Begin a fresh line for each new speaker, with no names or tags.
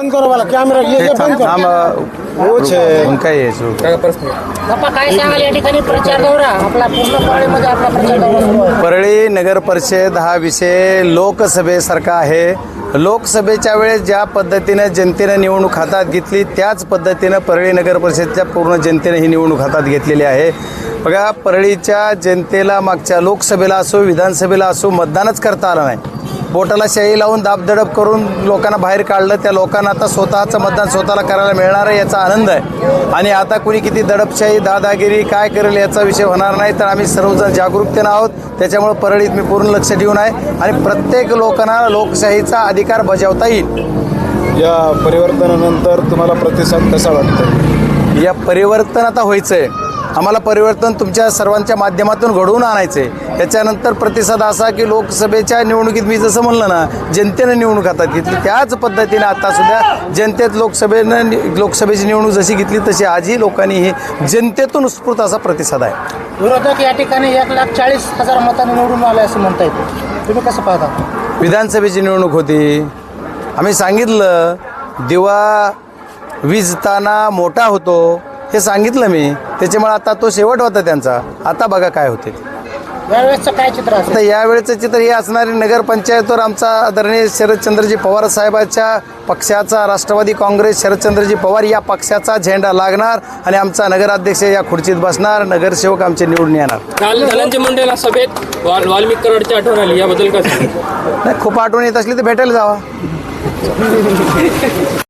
बंद करो वाला कैमरा ये ये बंद
हम
करो वो छे।
उनका ही है? शुरू.
बाप्पा काय सांगाल या ठिकाणी? प्रचार दौरा आपला पूर्ण परळीमध्ये आपला प्रचार दौरा सुरू आहे.
परळी नगर परिषद हा विषय लोकसभेसारखा आहे. लोकसभेच्या वेळेस ज्या पद्धतीनं जनतेनं निवडणूक हातात घेतली त्याच पद्धतीनं परळी नगर परिषदच्या पूर्ण जनतेनं ही निवडणूक हातात घेतलेली आहे. बघा परळीच्या जनतेला मागच्या लोकसभेला असो विधानसभेला असो मतदानच करता आलं नाही. बोटाला शाई लावून दाबदडप करून लोकांना बाहेर काढलं. त्या लोकांना आता स्वतःचं मतदान स्वतःला करायला मिळणार आहे याचा आनंद आहे. आणि आता कुणी किती दडपशाही दादागिरी काय करेल याचा विषय होणार नाही. तर आम्ही सर्वजण जागरूकतेनं आहोत. त्याच्यामुळे परळीत मी पूर्ण लक्ष ठेवून आहे. आणि प्रत्येक लोकांना लोकशाहीचा अधिकार बजावता येईल.
या परिवर्तनानंतर तुम्हाला प्रतिसाद कसा वाटतो
या परिवर्तन आता व्हायचं आहे आम्हाला परिवर्तन तुमच्या सर्वांच्या माध्यमातून घडवून आणायचं आहे त्याच्यानंतर प्रतिसाद असा की लोकसभेच्या निवडणुकीत मी जसं म्हणलं ना जनतेनं निवडणूक हातात घेतली. त्याच पद्धतीने आता सुद्धा जनतेत लोकसभेनं लोकसभेची निवडणूक जशी घेतली तशी आजही लोकांनी ही जनतेतून उत्स्फूर्त असा प्रतिसाद आहे.
विरोधक या ठिकाणी एक लाख चाळीस हजार मतांनी निवडून आले असं म्हणता येते तुम्ही कसं पाहता?
विधानसभेची निवडणूक होती. आम्ही सांगितलं दिवा विजताना मोठा होतो. हे सांगितलं मी. त्याच्यामुळे आता तो शेवट होता त्यांचा. आता बघा काय होते.
यावेळेसचं काय चित्र असेल?
आता यावेळेचं चित्र हे असणारी नगरपंचायतवर आमचा आदरणीय शरदचंद्रजी पवार साहेबांच्या पक्षाचा राष्ट्रवादी काँग्रेस शरदचंद्रजी पवार या पक्षाचा झेंडा लागणार आणि आमचा नगराध्यक्ष या खुर्चीत बसणार. नगरसेवक आमचे निवडून येणार.
काल धनंजय मुंडेला सभेत वाल वाल्मिक कराडची आठवण आली. याबद्दल काय सांगाल?
नाही खूप आठवण येत असली तर भेटायला जावा.